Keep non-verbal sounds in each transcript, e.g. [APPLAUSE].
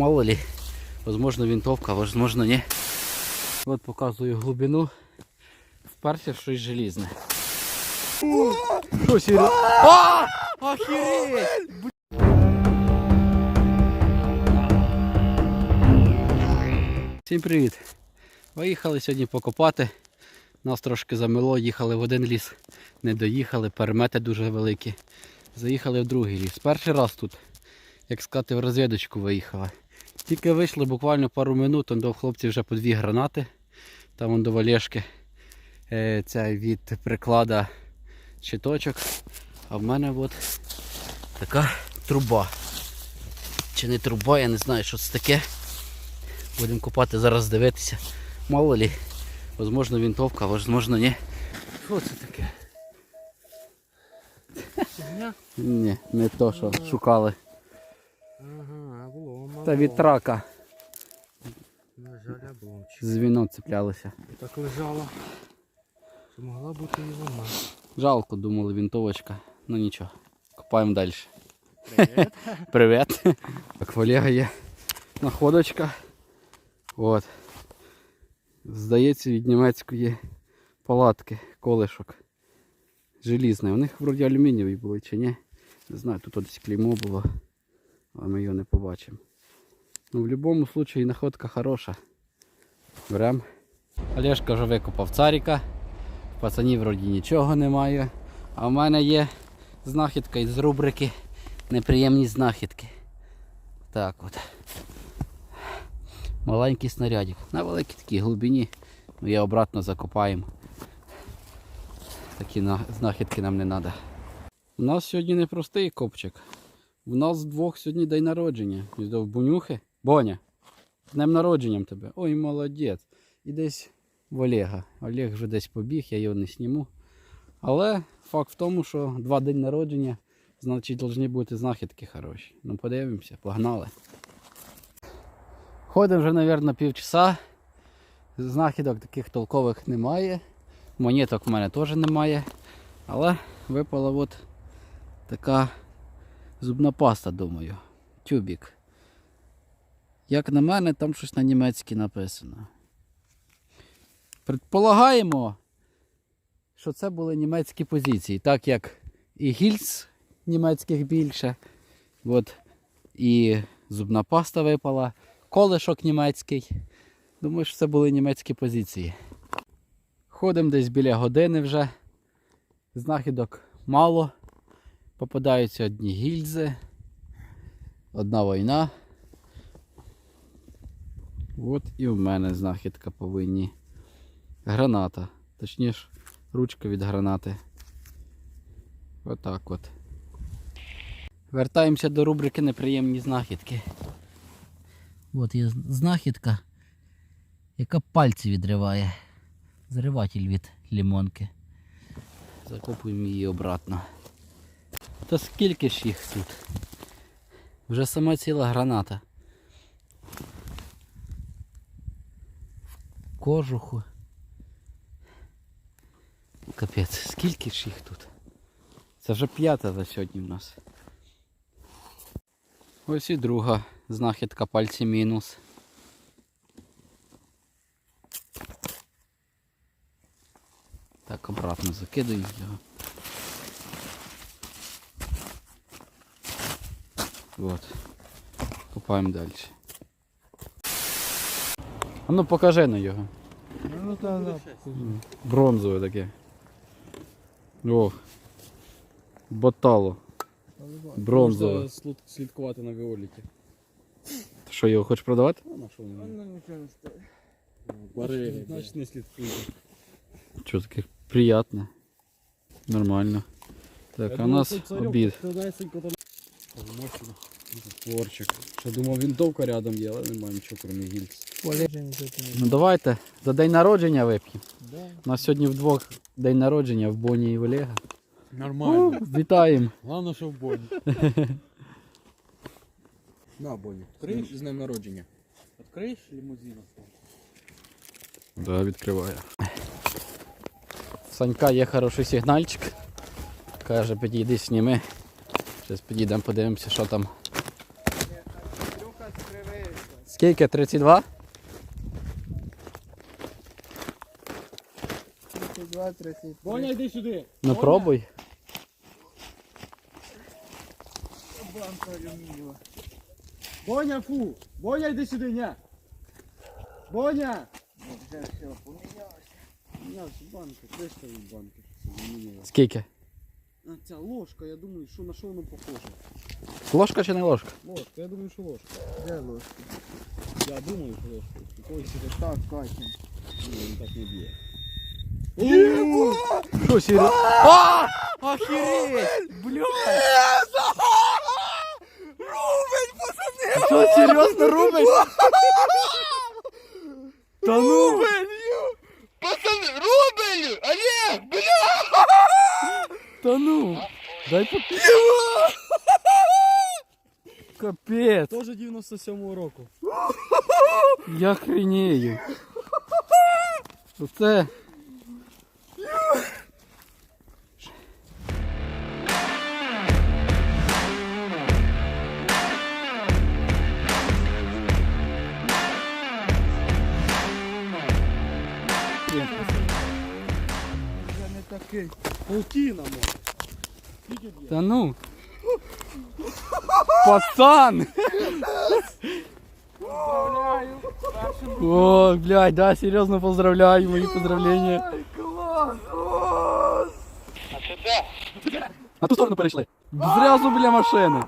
Мало ли, возможно винтовка, возможно ні. От показую глибину. Вперше щось желізне. Що сіре? А! Охереть! Всім привіт! Виїхали сьогодні покопати. Нас трошки замило, їхали в один ліс, не доїхали, перемети дуже великі. Заїхали в другий ліс. Перший раз тут, як сказати, в розвідочку виїхали. Тільки вийшли буквально пару минут, до хлопців вже по дві гранати. Там он до Валешки е, ця від приклада щиточок. А в мене от така труба. Чи не труба, я не знаю, що це таке. Будемо купати зараз дивитися. Мало ли, возможно винтовка, возможно ні. Що це таке? Ні, не то, що шукали. Ага. Та від трака На жаль, обломчик. з віно цеплялися. Так лежала. Що могла бути і вона. Жалко, думали, винтовочка. Ну нічого. Копаємо далі. Привіт. [LAUGHS] Привіт. Так, в Олега є находочка. От. Здається, від німецької палатки, колишок. Желізне. У них вроді алюмінієві були чи ні. Не знаю, тут десь клеймо було, але ми його не побачимо. Ну, в будь-якому випадку находка хороша. Берем. Олешка вже викопав царіка. В пацанів вроді нічого немає. А в мене є знахідка із рубрики Неприємні знахідки. Так от. Маленький снарядик. На великій такій глибині. Ми її обратно закопаємо. Такі знахідки нам не треба. У нас сьогодні не простий копчик. У нас двох сьогодні день народження. Їздив Бунюхи. Боня. З днем народженням тебе. Ой, молодець. І десь в Олега. Олег вже десь побіг, я його не сніму. Але факт в тому, що два день народження, значить, повинні бути знахідки хороші. Ну подивимося, погнали. Ходимо вже, мабуть, півчаса. Знахідок таких толкових немає. Монеток в мене теж немає. Але випала от така зубна паста, думаю. Тюбік. Як на мене, там щось на німецькій написано. Предполагаємо, що це були німецькі позиції, так як і гільз німецьких більше, от, і зубна паста випала, колишок німецький. Думаю, що це були німецькі позиції. Ходимо десь біля години вже. Знахідок мало. Попадаються одні гільзи, одна війна. От і в мене знахідка повинні. Граната. Точніше, ручка від гранати. Отак от. Вертаємося до рубрики неприємні знахідки. От є знахідка, яка пальці відриває. Зриватель від лімонки. Закопуємо її обратно. Та скільки ж їх тут? Вже сама ціла граната. кожуху. Капець, скільки ж їх тут? Це вже п'ята за сьогодні в нас. Ось і друга знахідка пальці мінус. Так, обратно закидаю його. Вот. Копаємо далі. А ну покажи на його. Ну так, так. Бронзове таке. Ох. Ботало. Бронзове. слідкувати на віоліті. Ти що, його хочеш продавати? А на що воно? Ну нічого не стоїть. Значить, значить не слідкуйте. Що таке приятне. Нормально. Так, а у нас обід. Творчик. Що думав, винтовка рядом є, але немає нічого, крім гільз. Ну давайте за день народження вип'ємо. У нас сьогодні вдвох день народження в Боні і в Олега. Нормально. Вітаємо. Головне, що в Боні. [LAUGHS] На, Боні. Відкриєш з днем народження. Відкриєш лімузин? Да, відкриває. Санька є хороший сигнальчик. Каже, підійди сніми. Зараз підійдемо, подивимося, що там. Скільки? 32? 32, 33. Боня, йди сюди. Ну пробуй. Банка алюмінієва. Боня, фу. Боня, йди сюди, ні. Боня. Вже все, помінялося. Мінявся банка, банки. Алюмінієва. Скільки? А ця ложка, я думаю, що на що воно похоже. Ложка чи не ложка? Ложка, я думаю, що ложка. Де ложка? Я думаю, що ложка. Якогось Так, Катя. Ні, він так не б'є. Що, серйозно? А! Охереть! Блядь! Рубень, пацани! Що, серйозно, Рубель? Та ну! Рубель! Пацани, Рубель! Олег, бля! Та ну! Дай по... Капець! Теж 97-го року. Я хренею. Оце. Вже не такий. Полтина, може. Та ну. Пацан! Поздравляю! Першим О, блядь, да, серьезно поздравляю, мои поздравления. Ай, клас! Ос! На ту сторону перейшли. Зразу біля машини.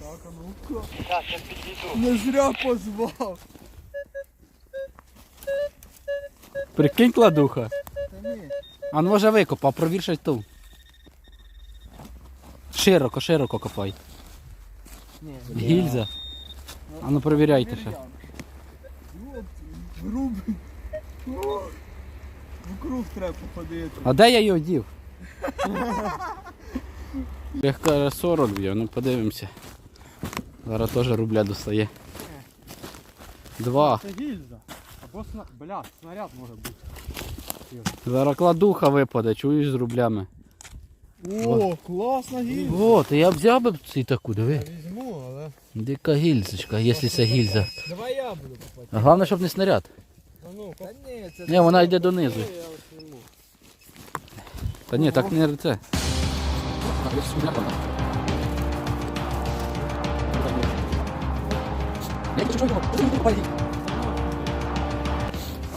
Так, а ну-ка. Не зря позвав. Прикинь, кладуха. Та ні. А ну може викопав, провір щось ту. Широко, широко копай. Гільза. А ну провіряйте ще. Грубий. О, Вокруг треба походити. А де я його дів? [LAUGHS] Каже 40 б'є, ну подивимося. Зараз теж рубля достає. Два. Це гільза. Або сна... Бля, снаряд може бути. Зараз кладуха випаде, чуєш з рублями. О, класна гільза. О, то я б взяв би цей таку, диви. Візьму, але. Дика гільзочка, якщо це гільза. Давай я буду копати. А головне, щоб не снаряд. А ну, Та ні, це Ні, вона йде донизу. Я ось візьму. Та ні, так не це.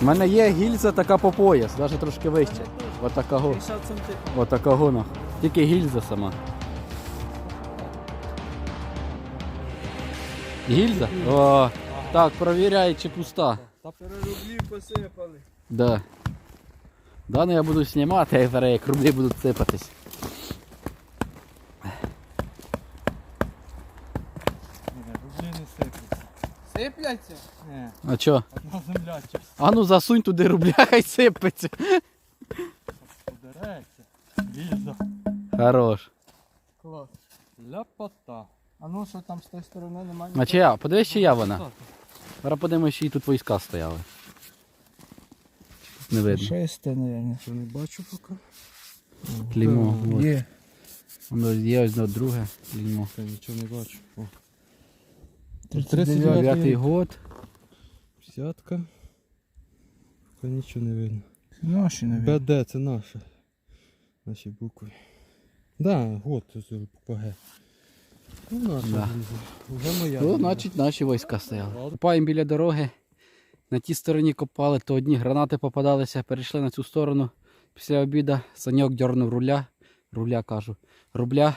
У мене є гільза така по пояс, навіть трошки вище. Отакого. 50 сантиметрів. Отакого нах. Тільки гільза сама. Гільза? О, так, провіряй, чи пуста. Рублі посипали. Да. Да, ну я буду знімати, а зараз як рублі будуть сипатись. Рублі не сипляться. Сипляться? Ні, А чо? одна земля А ну засунь туди рубля, [LAUGHS] хай сипеться. подереться. Гільза. Хорош. Клас. Ляпота. А ну що там з тої сторони немає? А чи я? Подивись, чи я вона. Зараз подивимось, чи тут війська стояли. Не видно. Шесте, мабуть. Що не бачу поки. Клеймо. от. Є. Воно є ось друге клеймо. Я нічого не бачу. О. 39. 39 год. Десятка. Поки нічого не видно. Наші, мабуть. БД це наше. Наші букви. Да, год ПГ. Ну, наша Да. Вже моя. Ну, значить, наші війська стояли. Копаємо біля дороги. На тій стороні копали, то одні гранати попадалися, перейшли на цю сторону. Після обіду саньок дьорнув руля. Руля кажу. Рубля.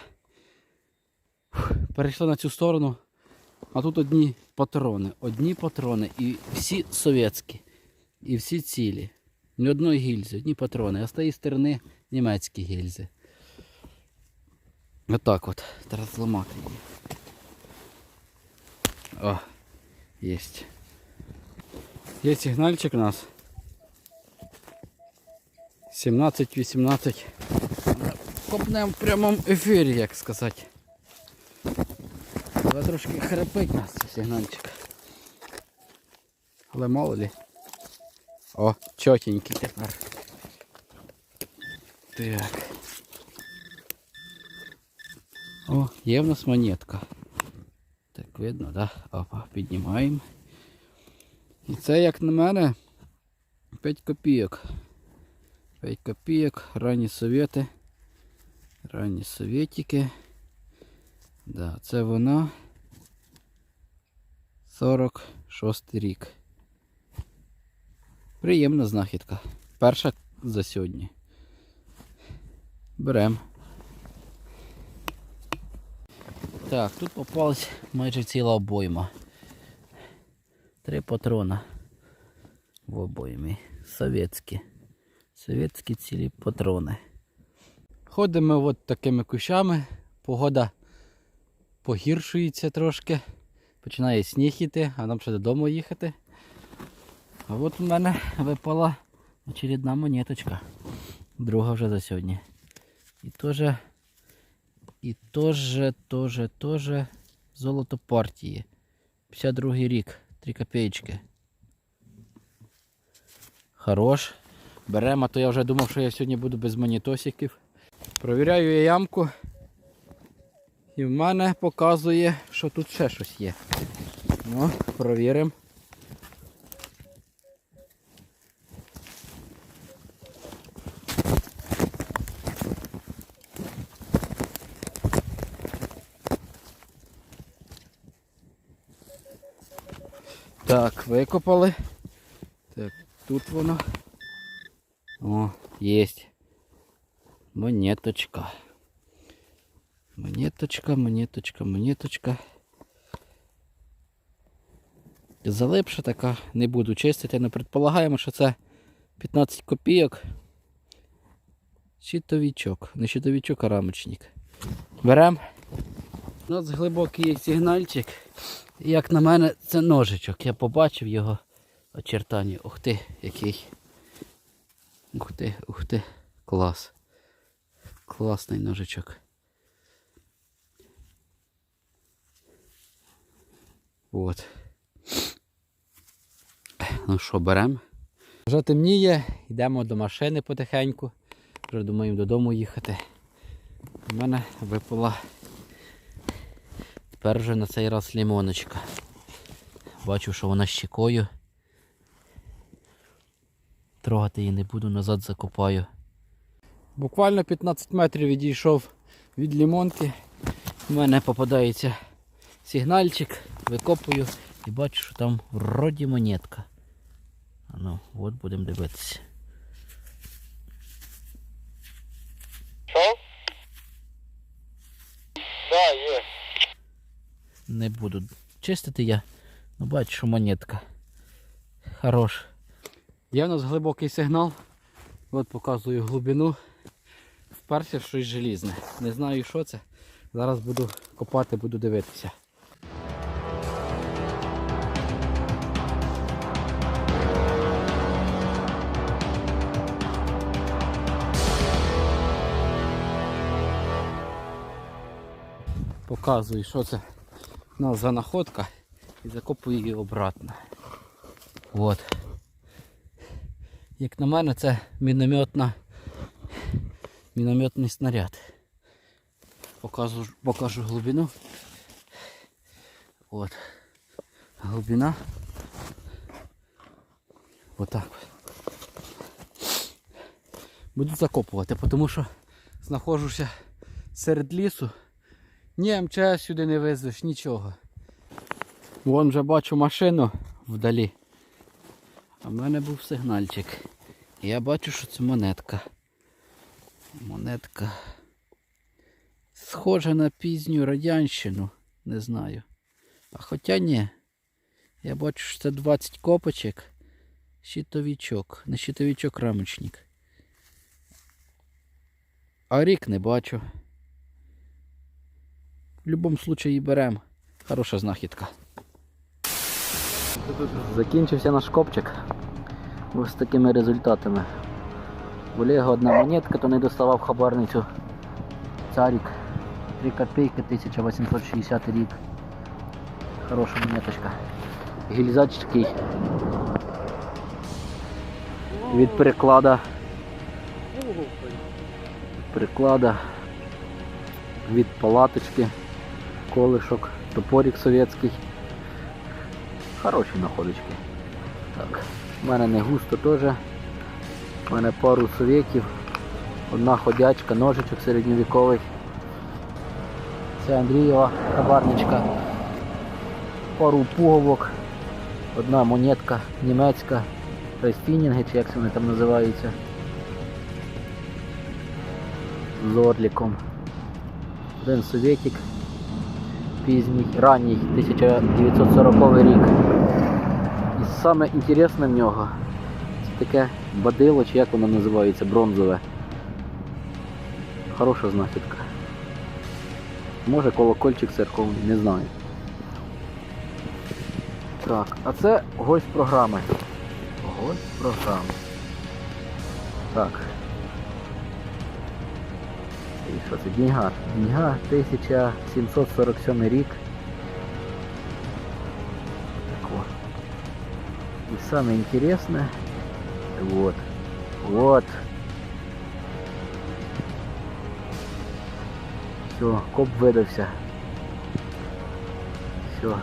Фух, Перейшли на цю сторону. А тут одні патрони. Одні патрони. І всі совєтські. І всі цілі. Ні одної гільзи, одні патрони. А з тієї сторони німецькі гільзи. Отак от. Треба зламати її. О, єсть. Є сигнальчик у нас. 17-18. Копнем в прямому ефірі, як сказати. Але трошки хрипить нас цей сигнальчик. Але мало ли. О, чотенький тепер. Так. О, є в нас монетка. Так. Видно, да? Опа, піднімаємо. І це, як на мене, 5 копійок. 5 копійок, ранні совєти. Ранні совєтики. Да, це вона. 46 рік. Приємна знахідка. Перша за сьогодні. Берем. Так, тут попалась майже ціла обойма. Три патрона в обоймі. Совєтські. Совєтські цілі патрони. Ходимо от такими кущами. Погода погіршується трошки. Починає сніг іти, а нам ще додому їхати. А от у мене випала очередна монеточка. Друга вже за сьогодні. І теж, і теж, теж, теж золото партії. 52 рік, 3 копеечки. Хорош. Беремо, а то я вже думав, що я сьогодні буду без монітосиків. Провіряю я ямку. І в мене показує, що тут ще щось є. Ну, провіримо. Так, викопали. Так, тут воно. О, есть. Монеточка. Монеточка, монеточка, монеточка. Залипша така, не буду чистити, але предполагаємо, що це 15 копійок. Щитовичок. Не щитовичок, а рамочник. Берем. У нас глибокий є сигнальчик. Як на мене, це ножичок. Я побачив його очертання. Ух ти, який. Ух ти, ух ти. Клас. Класний ножичок. От. Ну що, беремо. Вже темніє, йдемо до машини потихеньку. Вже думаємо додому їхати. У мене випала тепер вже на цей раз лімоночка. Бачу, що вона щекою. Трогати її не буду, назад закопаю. Буквально 15 метрів відійшов від лімонки. У мене попадається сигнальчик, викопую і бачу, що там вроді монетка. Ну, от будемо дивитися. Що? Да, є. Не буду чистити я, ну бачу, монетка. Хорош. Є в нас глибокий сигнал. От показую глибину. Вперше щось желізне. Не знаю що це. Зараз буду копати, буду дивитися. Показую, що це у нас за находка і закопую її обратно. От. Як на мене, це мінометна, мінометний снаряд. Покажу, покажу глибину. От. Глибина. Отак. Буду закопувати, тому що знаходжуся серед лісу. Ні, МЧС сюди не везеш, нічого. Вон вже бачу машину вдалі. А в мене був сигнальчик. Я бачу, що це монетка. Монетка. Схожа на пізню радянщину. Не знаю. А хоча ні. Я бачу, що це 20 копочок. Щитовичок. Не щитовичок рамочник. А рік не бачу. В будь-якому випадку беремо. Хороша знахідка. Закінчився наш копчик. Ось з такими результатами. Олега одна монетка, то не доставав хабарницю. Царик. 3 копейки 1860 рік. Хороша монеточка. Гільзач. Від переклада. Приклада. Від палаточки. Колишок. топорик совєтський. Хороші находочки. Так. У мене не густо теж. У мене пару совєтів. Одна ходячка, ножичок середньовіковий. Це Андрієва хабарничка. Пару пуговок. Одна монетка німецька. Рейсфінінги, чи як вони там називаються. З орліком. Один совєтик пізній, ранній 1940 рік. І саме інтересне в нього це таке бадило, чи як воно називається, бронзове. Хороша знахідка. Може колокольчик церковний, не знаю. Так, а це гость програми. Гость програми. Так. І що це? Дніга. Дніга 1747 рік. Так вот. И самое интересное, вот, вот. Все, коп видався. Все.